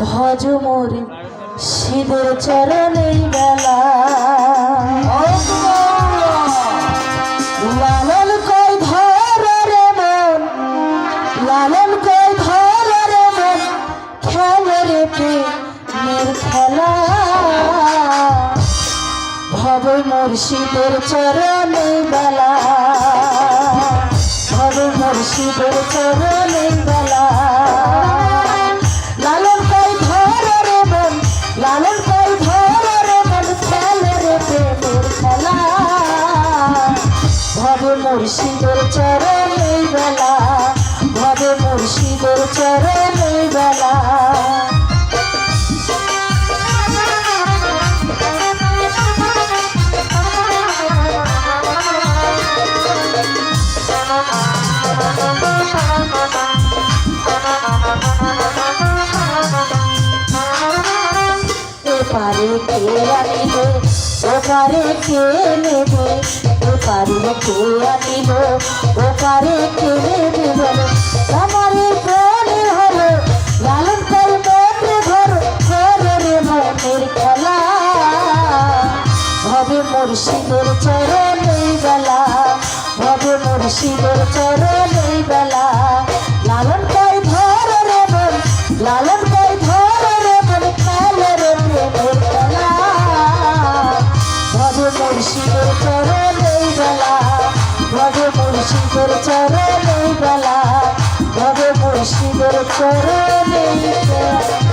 ভজ মোর শিবের চরণে বেলা লালন খেলে। খেলা মুর্শিদের চরণে বেলা ভব মুর্শিদের চরণে ভব মুর্শিদের চরণে বেলা ভব মুর্শিদের চরণে বেলা। এপারে কে আনিল ওপারে কে নেবে এপারে কে আনিল ওপারে কে নেবে। আমারে প্রাণে হলো লালন করে মনে ধরো করে রে মনের খেলা। ভবে মুর্শিদের চরণে বেলা, ভবে মুর্শিদের চরণে বেলা। মুর্শিদের চরণে বেলা ভবে মুর্শিদের চরণে বেলা ভবে মুর্শিদের চরণে বেলা।